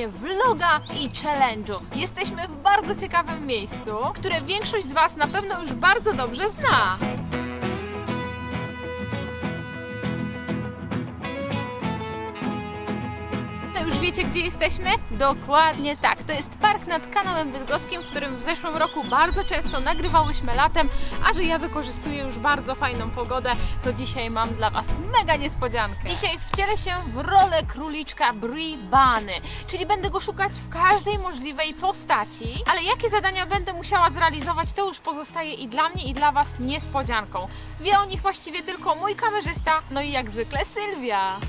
połączenie vloga i challenge'u. Jesteśmy w bardzo ciekawym miejscu, które większość z Was na pewno już bardzo dobrze zna. Wiecie, gdzie jesteśmy? Dokładnie tak. To jest park nad kanałem bydgoskim, w którym w zeszłym roku bardzo często nagrywałyśmy latem, a że ja wykorzystuję już bardzo fajną pogodę, to dzisiaj mam dla Was mega niespodziankę. Dzisiaj wcielę się w rolę króliczka Brie Bany, czyli będę go szukać w każdej możliwej postaci, ale jakie zadania będę musiała zrealizować, to już pozostaje i dla mnie, i dla Was niespodzianką. Wie o nich właściwie tylko mój kamerzysta, no i jak zwykle Sylwia.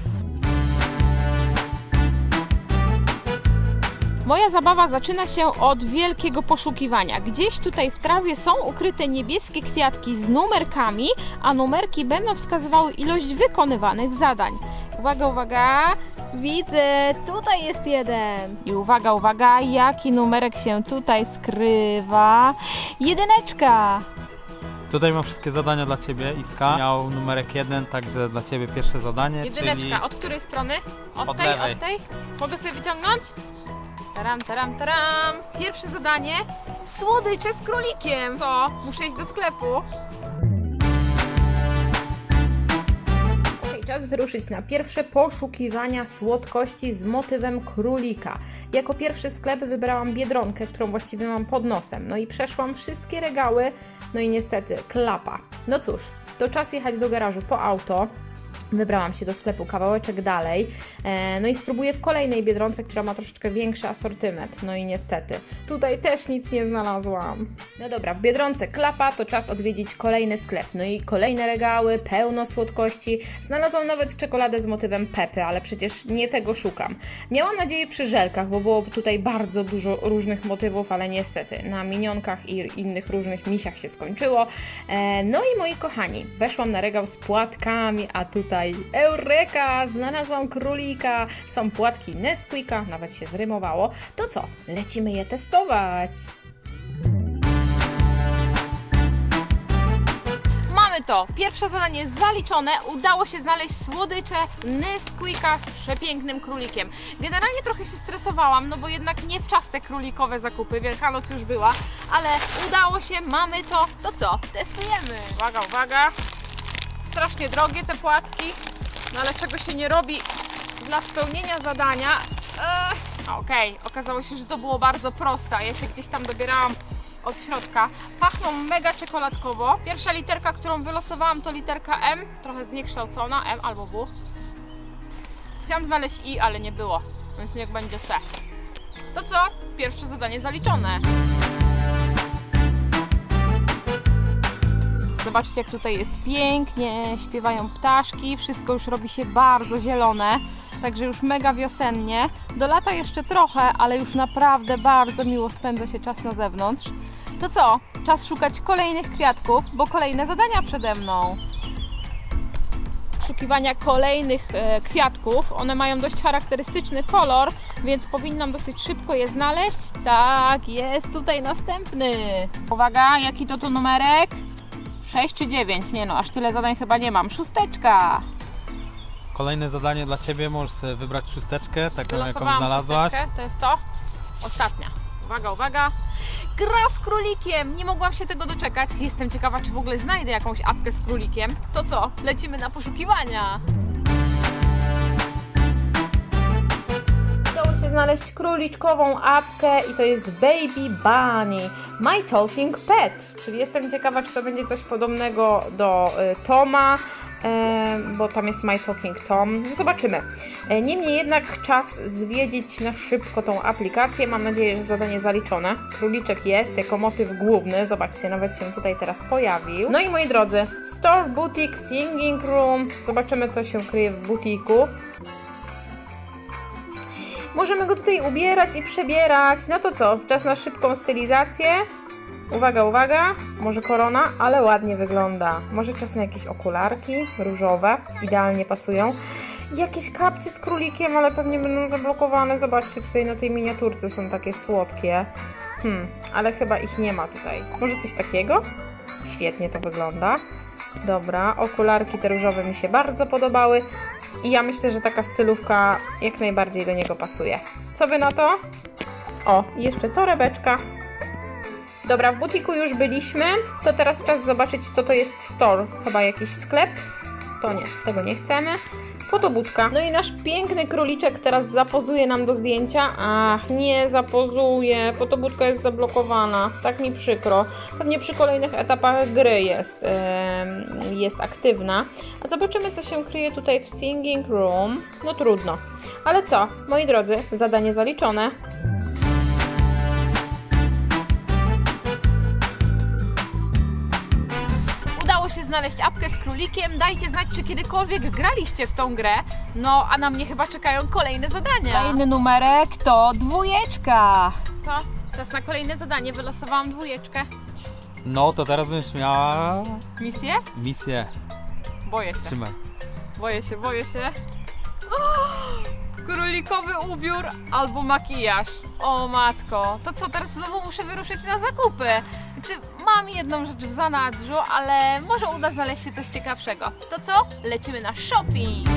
Moja zabawa zaczyna się od wielkiego poszukiwania. Gdzieś tutaj w trawie są ukryte niebieskie kwiatki z numerkami, a numerki będą wskazywały ilość wykonywanych zadań. Uwaga, uwaga! Widzę, tutaj jest jeden. I uwaga, uwaga, jaki numerek się tutaj skrywa? Jedyneczka! Tutaj mam wszystkie zadania dla Ciebie, Iska. Miał numerek jeden, także dla Ciebie pierwsze zadanie, Jedyneczka, czyli od której strony? Od, Od tej, lewej. od tej? Mogę sobie wyciągnąć? Taram, taram, taram. Pierwsze zadanie. Słodycze z królikiem. Co? Muszę iść do sklepu. Czas wyruszyć na pierwsze poszukiwania słodkości z motywem królika. Jako pierwszy sklep wybrałam Biedronkę, którą właściwie mam pod nosem. No i przeszłam wszystkie regały, no i niestety klapa. No cóż, to czas jechać do garażu po auto. Wybrałam się do sklepu kawałeczek dalej. E, no i spróbuję w kolejnej biedronce, która ma troszeczkę większy asortyment. No i niestety, tutaj też nic nie znalazłam. No dobra, w biedronce klapa, to czas odwiedzić kolejny sklep. No i kolejne regały, pełno słodkości. Znalazłam nawet czekoladę z motywem Pepy, ale przecież nie tego szukam. Miałam nadzieję przy żelkach, bo było tutaj bardzo dużo różnych motywów, ale niestety na minionkach i innych różnych misiach się skończyło. E, no i moi kochani, weszłam na regał z płatkami, a tutaj Eureka! Znalazłam królika! Są płatki Nesquika, nawet się zrymowało. To co? Lecimy je testować! Mamy to! Pierwsze zadanie zaliczone. Udało się znaleźć słodycze Nesquika z przepięknym królikiem. Generalnie trochę się stresowałam, no bo jednak nie w czas te królikowe zakupy. Wielkanoc już była, ale udało się, mamy to. To co? Testujemy! Uwaga, uwaga! Strasznie drogie te płatki, no ale czego się nie robi dla spełnienia zadania. Ech, Okej, okazało się, że to było bardzo proste. Ja się gdzieś tam dobierałam od środka. Pachną mega czekoladkowo. Pierwsza literka, którą wylosowałam, to literka M, trochę zniekształcona, M albo W. Chciałam znaleźć I, ale nie było, więc niech będzie C. To co? Pierwsze zadanie zaliczone. Zobaczcie, jak tutaj jest pięknie, śpiewają ptaszki, wszystko już robi się bardzo zielone, także już mega wiosennie. Do lata jeszcze trochę, ale już naprawdę bardzo miło spędza się czas na zewnątrz. To co? Czas szukać kolejnych kwiatków, bo kolejne zadania przede mną. Poszukiwania kolejnych e, kwiatków. One mają dość charakterystyczny kolor, więc powinnam dosyć szybko je znaleźć. Tak, jest tutaj następny. Uwaga, jaki to tu numerek? 6 czy 9? Nie no, aż tyle zadań chyba nie mam. Szósteczka! kolejne zadanie dla Ciebie, możesz sobie wybrać szósteczkę, taką jaką Wylosowałam znalazłaś. szósteczkę, to jest to. Ostatnia. Uwaga, uwaga. Gra z królikiem! Nie mogłam się tego doczekać. Jestem ciekawa, czy w ogóle znajdę jakąś apkę z królikiem. To co? Lecimy na poszukiwania. Się znaleźć króliczkową apkę i to jest Baby Bunny My Talking Pet. Czyli jestem ciekawa, czy to będzie coś podobnego do y, Toma, bo tam jest My Talking Tom. Zobaczymy. E, Niemniej jednak czas zwiedzić na szybko tą aplikację. Mam nadzieję, że zadanie zaliczone. Króliczek jest jako motyw główny. Zobaczcie, nawet się tutaj teraz pojawił. No i moi drodzy, Store Boutique Singing Room. Zobaczymy, co się kryje w butiku. Możemy go tutaj ubierać i przebierać. No to co, czas na szybką stylizację. Uwaga, uwaga, może korona, ale ładnie wygląda. Może czas na jakieś okularki różowe, idealnie pasują. Jakieś kapcie z królikiem, ale pewnie będą zablokowane. Zobaczcie, tutaj na tej miniaturce są takie słodkie. Hmm, ale chyba ich nie ma tutaj. Może coś takiego? Świetnie to wygląda. Dobra, okularki te różowe mi się bardzo podobały. I ja myślę, że taka stylówka jak najbardziej do niego pasuje. Co wy na to? O, jeszcze torebeczka. Dobra, w butiku już byliśmy. To teraz czas zobaczyć, co to jest store. Chyba jakiś sklep? To nie, tego nie chcemy. Fotobudka. No i nasz piękny króliczek teraz zapozuje nam do zdjęcia. Ach, nie zapozuje. Fotobudka jest zablokowana. Tak mi przykro. Pewnie przy kolejnych etapach gry jest, em, jest aktywna. A zobaczymy, co się kryje tutaj w Singing Room. No trudno. Ale co, moi drodzy, zadanie zaliczone. Znaleźć apkę z królikiem. Dajcie znać, czy kiedykolwiek graliście w tą grę. No, a na mnie chyba czekają kolejne zadania. Kolejny numerek to dwójeczka. Co? Czas na kolejne zadanie. Wylosowałam dwójeczkę. No to teraz będziesz miała Misję? misję. Boję się. Trzymaj. Boję się, boję się. Królikowy ubiór albo makijaż. O matko. To co, teraz znowu muszę wyruszyć na zakupy. Czy mam jedną rzecz w zanadrzu, ale może uda znaleźć się coś ciekawszego. To co? Lecimy na shopping.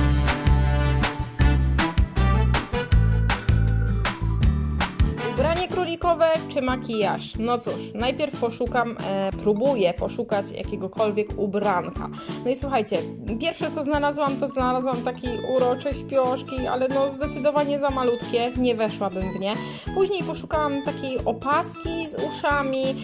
Czy makijaż? No cóż, najpierw poszukam, e, próbuję poszukać jakiegokolwiek ubranka. No i słuchajcie, pierwsze co znalazłam, to znalazłam taki urocze śpioszki, ale no zdecydowanie za malutkie, nie weszłabym w nie. Później poszukałam takiej opaski z uszami, e,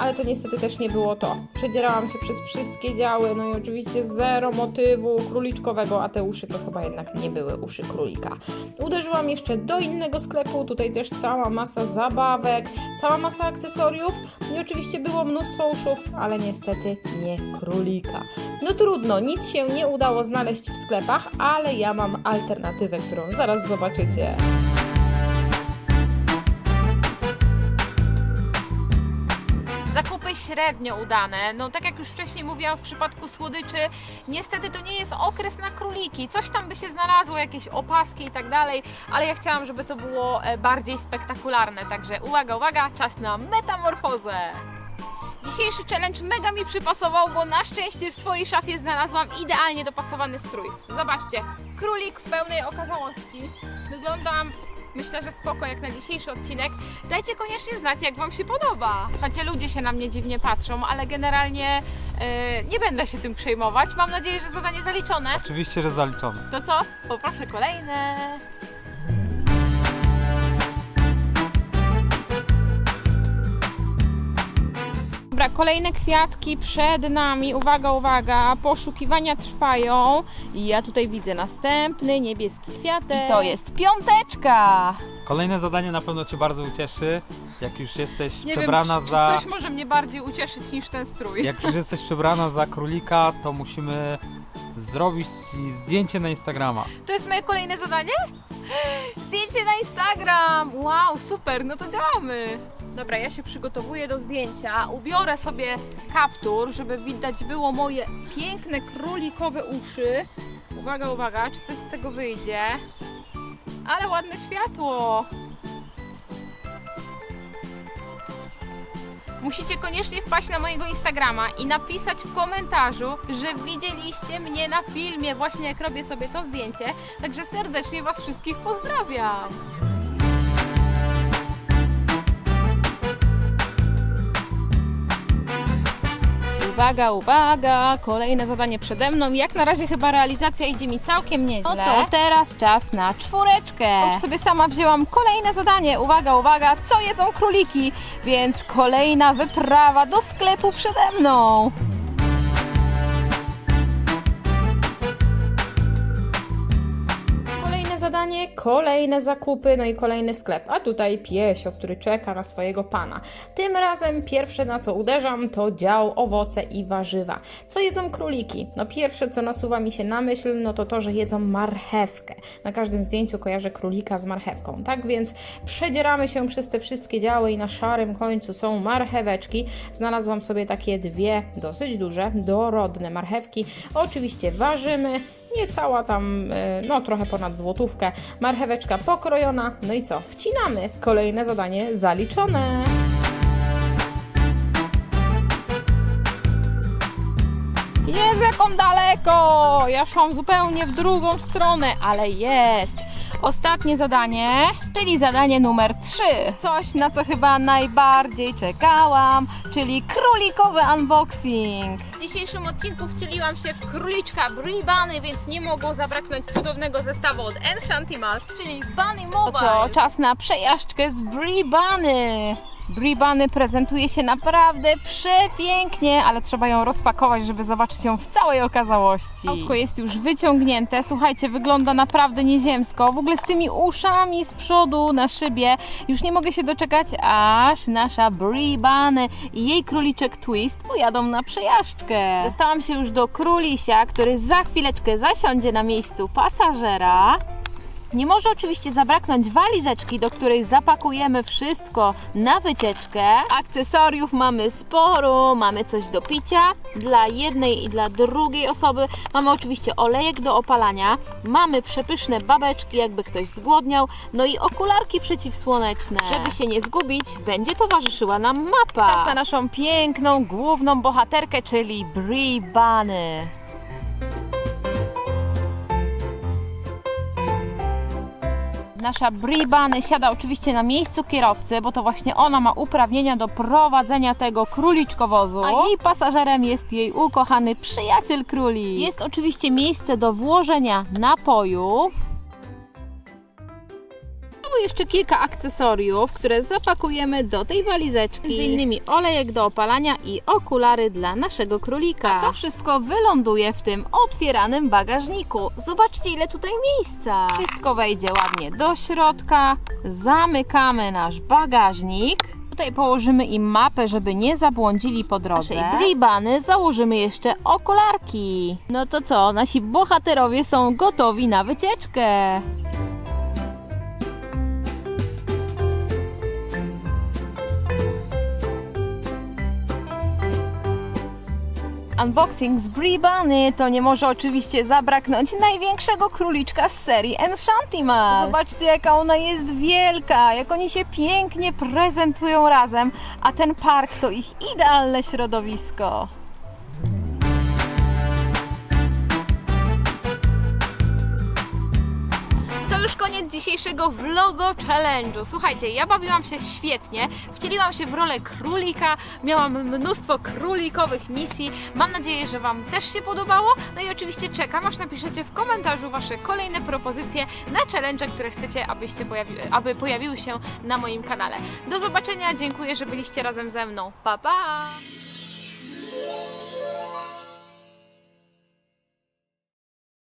ale to niestety też nie było to. Przedzierałam się przez wszystkie działy, no i oczywiście zero motywu króliczkowego, a te uszy to chyba jednak nie były uszy królika. Uderzyłam jeszcze do innego sklepu, tutaj też cała masa cała masa akcesoriów i oczywiście było mnóstwo uszów, ale niestety nie królika. No trudno, nic się nie udało znaleźć w sklepach, ale ja mam alternatywę, którą zaraz zobaczycie. Średnio udane. No tak jak już wcześniej mówiłam w przypadku słodyczy, niestety to nie jest okres na króliki. Coś tam by się znalazło, jakieś opaski i tak dalej, ale ja chciałam, żeby to było e, bardziej spektakularne. Także uwaga, uwaga, czas na metamorfozę. Dzisiejszy challenge mega mi przypasował, bo na szczęście w swojej szafie znalazłam idealnie dopasowany strój. Zobaczcie, królik w pełnej okazałości. Wyglądam Myślę, że spoko jak na dzisiejszy odcinek. Dajcie koniecznie znać, jak Wam się podoba. Słuchajcie, ludzie się na mnie dziwnie patrzą, ale generalnie e, nie będę się tym przejmować. Mam nadzieję, że zadanie zaliczone. Oczywiście, że zaliczone. To co? Poproszę kolejne. Dobra, kolejne kwiatki przed nami. Uwaga, uwaga, poszukiwania trwają. I ja tutaj widzę następny niebieski kwiatek. I to jest piąteczka. Kolejne zadanie na pewno Cię bardzo ucieszy. Jak już jesteś Nie przebrana wiem, czy, za. czy coś może mnie bardziej ucieszyć niż ten strój. Jak już jesteś przebrana za królika, to musimy zrobić ci zdjęcie na Instagrama. To jest moje kolejne zadanie? Zdjęcie na Instagram! Wow, super, no to działamy! Dobra, ja się przygotowuję do zdjęcia. Ubiorę sobie kaptur, żeby widać było moje piękne królikowe uszy. Uwaga, uwaga, czy coś z tego wyjdzie? Ale ładne światło! Musicie koniecznie wpaść na mojego Instagrama i napisać w komentarzu, że widzieliście mnie na filmie, właśnie jak robię sobie to zdjęcie. Także serdecznie Was wszystkich pozdrawiam. Uwaga, uwaga, kolejne zadanie przede mną. Jak na razie chyba realizacja idzie mi całkiem nieźle. No to teraz czas na czwóreczkę. Już sobie sama wzięłam kolejne zadanie. Uwaga, uwaga, co jedzą króliki? Więc kolejna wyprawa do sklepu przede mną. Kolejne zakupy, no i kolejny sklep. A tutaj piesio, który czeka na swojego pana. Tym razem pierwsze na co uderzam to dział owoce i warzywa. Co jedzą króliki? No pierwsze co nasuwa mi się na myśl, no to to, że jedzą marchewkę. Na każdym zdjęciu kojarzę królika z marchewką. Tak więc przedzieramy się przez te wszystkie działy i na szarym końcu są marcheweczki. Znalazłam sobie takie dwie dosyć duże, dorodne marchewki. Oczywiście ważymy, niecała tam, e, no trochę ponad złotówkę, marcheweczka pokrojona, no i co, wcinamy, kolejne zadanie zaliczone. Jest Dokąd daleko? Ja szłam zupełnie w drugą stronę, ale jest. Ostatnie zadanie, czyli zadanie numer 3. Coś, na co chyba najbardziej czekałam, czyli królikowy unboxing. W dzisiejszym odcinku wcieliłam się w króliczka Bribany, więc nie mogło zabraknąć cudownego zestawu od Enchantimals, czyli Bunny To Mobile. co, czas na przejażdżkę z Bribany. Bribany prezentuje się naprawdę przepięknie, ale trzeba ją rozpakować, żeby zobaczyć ją w całej okazałości. Autko jest już wyciągnięte, słuchajcie, wygląda naprawdę nieziemsko. W ogóle z tymi uszami z przodu na szybie. Już nie mogę się doczekać, aż nasza Bribany i jej króliczek Twist pojadą na przejażdżkę. Dostałam się już do królisia, który za chwileczkę zasiądzie na miejscu pasażera. Nie może oczywiście zabraknąć walizeczki, do której zapakujemy wszystko na wycieczkę. Akcesoriów mamy sporo, mamy coś do picia dla jednej i dla drugiej osoby. Mamy oczywiście olejek do opalania, mamy przepyszne babeczki, jakby ktoś zgłodniał, no i okularki przeciwsłoneczne. Żeby się nie zgubić, będzie towarzyszyła nam mapa. Czas na naszą piękną, główną bohaterkę, czyli Brie Bunny. Nasza Bribany siada oczywiście na miejscu kierowcy, bo to właśnie ona ma uprawnienia do prowadzenia tego króliczkowozu. A jej pasażerem jest jej ukochany przyjaciel króli. Jest oczywiście miejsce do włożenia napojów. Albo jeszcze kilka akcesoriów, które zapakujemy do tej walizeczki. Między innymi olejek do opalania i okulary dla naszego królika. A to wszystko wyląduje w tym otwieranym bagażniku. Zobaczcie ile tutaj miejsca. Wszystko wejdzie ładnie do środka. Zamykamy nasz bagażnik. Tutaj położymy im mapę, żeby nie zabłądzili po drodze. Naszej bribany założymy jeszcze okularki. No to co, nasi bohaterowie są gotowi na wycieczkę. Unboxing z Bribany to nie może oczywiście zabraknąć największego króliczka z serii Enchantimals. Zobaczcie jaka ona jest wielka, jak oni się pięknie prezentują razem, a ten park to ich idealne środowisko. Koniec dzisiejszego vlogo challenge'u. Słuchajcie, ja bawiłam się świetnie, wcieliłam się w rolę królika, miałam mnóstwo królikowych misji. Mam nadzieję, że Wam też się podobało. No i oczywiście czekam, aż napiszecie w komentarzu Wasze kolejne propozycje na challenge, które chcecie, abyście pojawi aby pojawiły się na moim kanale. Do zobaczenia, dziękuję, że byliście razem ze mną. Pa, pa!